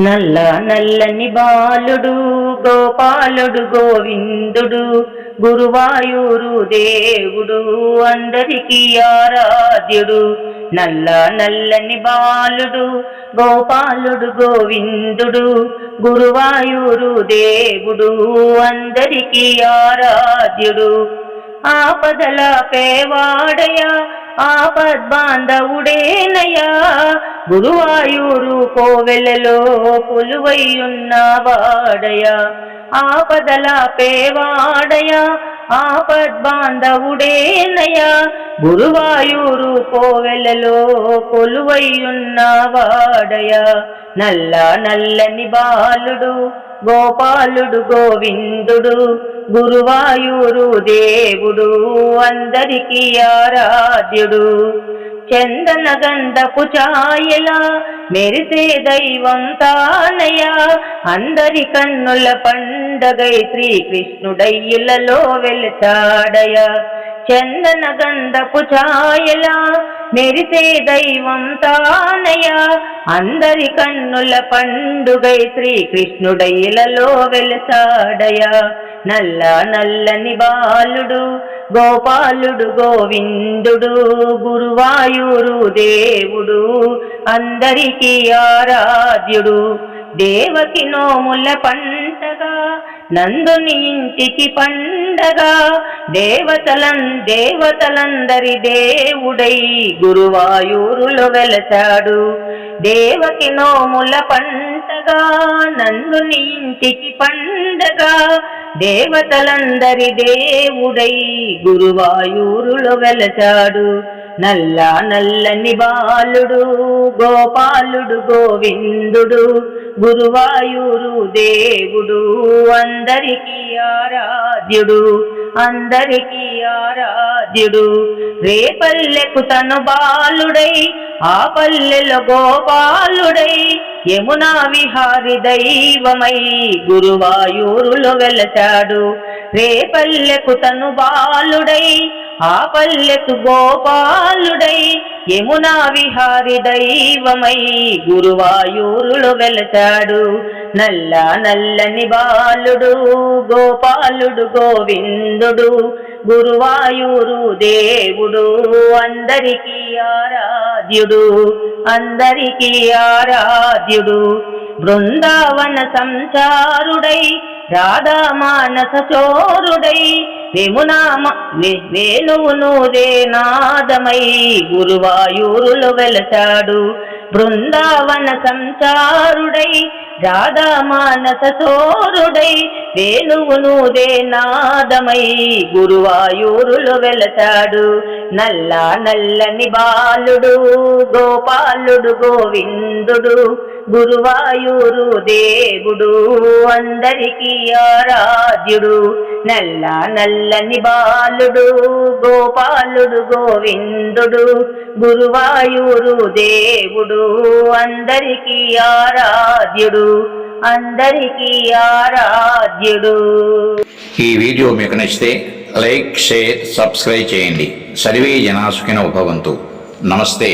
నల్ల నల్లని బాలుడు గోపాలుడు గోవిందుడు గురువాయూరు దేవుడు అందరికీ ఆరాధ్యుడు. నల్ల నల్లని బాలుడు గోపాలుడు గోవిందుడు గురువాయూరు దేవుడు అందరికీ ఆరాధ్యుడు. ఆపదల పేవాడయ ఆపద్ బాంధవుడేనయా గురువాయూరు కోవెలలో కొలువైయున్న వాడయా ఆపదల పేవాడయా ఆపద్బాంధవుడేనయా. గురువాయూరు కోవెలలో కొలువైయున్న వాడయా నల్ల నల్లని బాలుడు గోపాలుడు గోవిందుడు గురువాయూరు దేవుడు అందరికీ ఆరాధ్యుడు. చందన గంధపు ఛాయల మెరిసే దైవం తానయ్య అందరి కన్నుల పండగై శ్రీకృష్ణుడయ్యులలో వెళతాడయ చందన గంధపు ఛాయల మెరిసే దైవం తానయ. అందరి కన్నుల పండుగై శ్రీకృష్ణుడయ్యులలో వెలసాడయ నల్ల నల్లని బాలుడు గోపాలుడు గోవిందుడు గురువాయూరు దేవుడు అందరికీ ఆరాధ్యుడు. దేవకి నోముల పంటగా నందుని ఇంటికి పండగా దేవతలం దేవతలందరి దేవుడై గురువాయూరులో వెలసాడు దేవకి నోముల పంటగా నందుని ఇంటికి పండగా దేవతలందరి దేవుడై గురువాయూరులో వెలచాడు. నల్ల నల్లని బాలుడు గోపాలుడు గోవిందుడు గురువాయూరు దేవుడు అందరికీ ఆరాధ్యుడు. అందరికీ ఆరాధ్యుడు. రే పల్లెకు తను బాలుడై ఆ పల్లెలో గోపాలుడై. యమునా విహారి దైవమై గురువాయూరులో వెలచాడు. రేపల్లెకు తను బాలుడై ఆ పల్లెకు గోపాలుడై. యమునా విహారి దైవమై గురువాయూరులో వెలచాడు. నల్ల నల్లని బాలుడు గోపాలుడు గోవిందుడు గురువాయూరు దేవుడు అందరికీ ఆరాధ్యుడు అందరికీ ఆరాధ్యుడు. బృందావన సంచారుడై రాధా మానస చోరుడై విమునామ వే- వేణువును నాదమై గురువాయూరులో వెలసాడు. బృందావన సంచారుడై రాధా మానస సోరుడై వేణువును నాదమై గురువాయూరులు వెలసాడు నల్ల నల్లని బాలుడు గోపాలుడు గోవిందుడు. గురువాయూరు దేవుడు అందరికీ ఆరాధ్యుడు నల్ల నల్లని బాలుడు గోపాలుడు గోవిందుడు. గురువాయూరు దేవుడు అందరికీ ఆరాధ్యుడు అందరికీ ఆరాధ్యుడు. ఈ వీడియో మీకు నచ్చితే లైక్ షేర్ సబ్స్క్రైబ్ చేయండి. సర్వే జనాసుకిన ఉపవంతు నమస్తే.